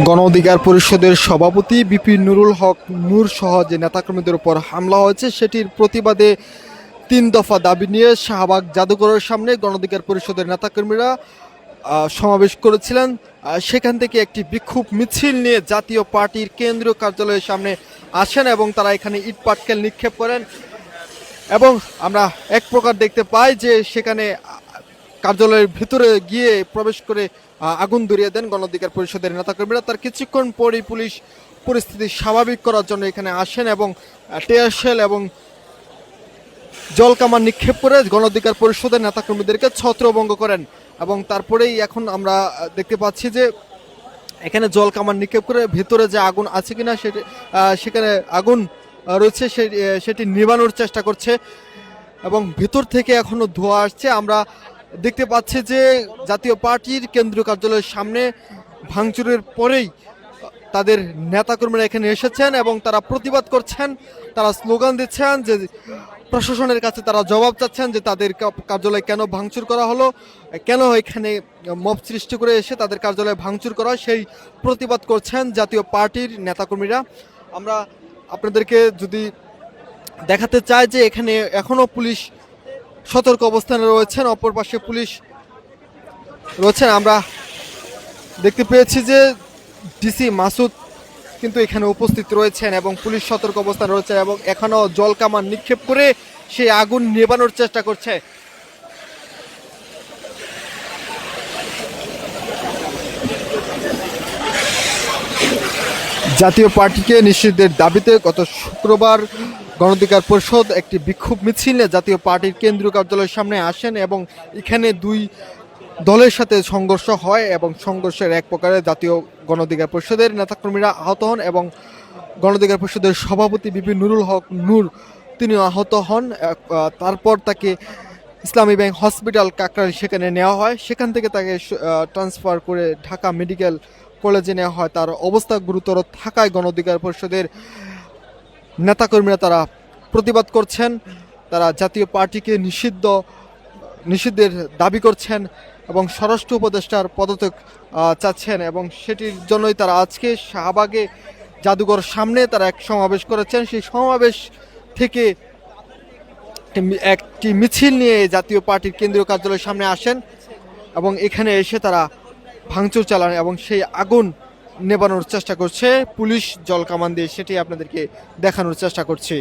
গণ অধিকার পরিষদের সভাপতি বিপি নুরুল হক নূর সহ যে নেতাকর্মীদের উপর হামলা হয়েছে, সেটির প্রতিবাদে তিন দফা দাবি নিয়ে শাহবাগ জাদুঘরের সামনে গণ অধিকার পরিষদের নেতাকর্মীরা সমাবেশ করেছিলেন। সেখান থেকে একটি বিক্ষোভ মিছিল নিয়ে জাতীয় পার্টির কেন্দ্রীয় কার্যালয়ের সামনে আসেন এবং তারা এখানে ইট পাটকেল নিক্ষেপ করেন। এবং আমরা এক প্রকার দেখতে পাই যে সেখানে কার্যালয়ের ভিতরে গিয়ে প্রবেশ করে আগুন ধরিয়ে দেন গণ অধিকার পরিষদের নেতাকর্মীরা। তার কিছুক্ষণ পরেই পুলিশ পরিস্থিতি স্বাভাবিক করার জন্য এখানে আসেন এবং টেয়ারশেল এবং জল কামান নিক্ষেপ করে গণ অধিকার পরিষদের নেতাকর্মীদেরকে ছত্রভঙ্গ করেন এবং তারপরেই এখন আমরা দেখতে পাচ্ছি যে এখানে জল কামান নিক্ষেপ করে ভেতরে যে আগুন আছে কিনা সেটি সেখানে আগুন রয়েছে সেটি নিবানোর চেষ্টা করছে এবং ভেতর থেকে এখনও ধোঁয়া আসছে। আমরা দেখতে পাচ্ছি যে জাতীয় পার্টির কেন্দ্রীয় কার্যালয়ের সামনে ভাঙচুরের পরেই তাদের নেতাকর্মীরা এখানে এসেছেন এবং তারা প্রতিবাদ করছেন, তারা স্লোগান দিচ্ছেন যে প্রশাসনের কাছে তারা জবাব চাচ্ছেন যে তাদের কার্যালয় কেন ভাঙচুর করা হলো, কেন এখানে মব সৃষ্টি করে এসে তাদের কার্যালয়ে ভাঙচুর করা সেই প্রতিবাদ করছেন জাতীয় পার্টির নেতাকর্মীরা। আমরা আপনাদেরকে যদি দেখাতে চাই যে এখানে এখনও পুলিশ সতর্ক অবস্থানে রয়েছেন, অপর পাশে পুলিশ রয়েছেন। আমরা দেখতে পেয়েছি যে ডিসি মাসুদ কিন্তু এখানে উপস্থিত রয়েছেন এবং পুলিশ সতর্ক অবস্থানে রয়েছে এবং এখনও জল কামান নিক্ষেপ করে সেই আগুন নেবানোর চেষ্টা করছে। জাতীয় পার্টিকে নিষিদ্ধের দাবিতে গত শুক্রবার গণধিকার পরিষদ একটি বিক্ষোভ মিছিলে জাতীয় পার্টির কেন্দ্রীয় কার্যালয়ের সামনে আসেন এবং এখানে দুই দলের সাথে সংঘর্ষ হয় এবং সংঘর্ষের এক প্রকারে জাতীয় গণধিকার পরিষদের নেতাকর্মীরা আহত হন এবং গণধিকার পরিষদের সভাপতি বিপি নুরুল হক নূর তিনি আহত হন। তারপর তাকে ইসলামী ব্যাংক হসপিটাল কাকরাইল সেখানে নেওয়া হয়। সেখান থেকে তাকে ট্রান্সফার করে ঢাকা মেডিকেল কলেজে নেওয়া হয়। তার অবস্থা গুরুতর থাকায় গণঅধিকার পরিষদের নেতাকর্মীরা তারা প্রতিবাদ করছেন, তারা জাতীয় পার্টিকে নিষিদ্ধ, নিষিদ্ধের দাবি করছেন এবং স্বরাষ্ট্র উপদেষ্টার পদত্যাগ চাচ্ছেন এবং সেটির জন্যই তারা আজকে শাহবাগে জাদুঘর সামনে তারা এক সমাবেশ করেছেন। সেই সমাবেশ থেকে একটি মিছিল নিয়ে জাতীয় পার্টির কেন্দ্রীয় কার্যালয়ের সামনে আসেন এবং এখানে এসে তারা ভাঙচুর চালান এবং সেই আগুন নেবানোর চেষ্টা করছে পুলিশ জল কামান দিয়ে সেটি আপনাদেরকে দেখানোর চেষ্টা করছি।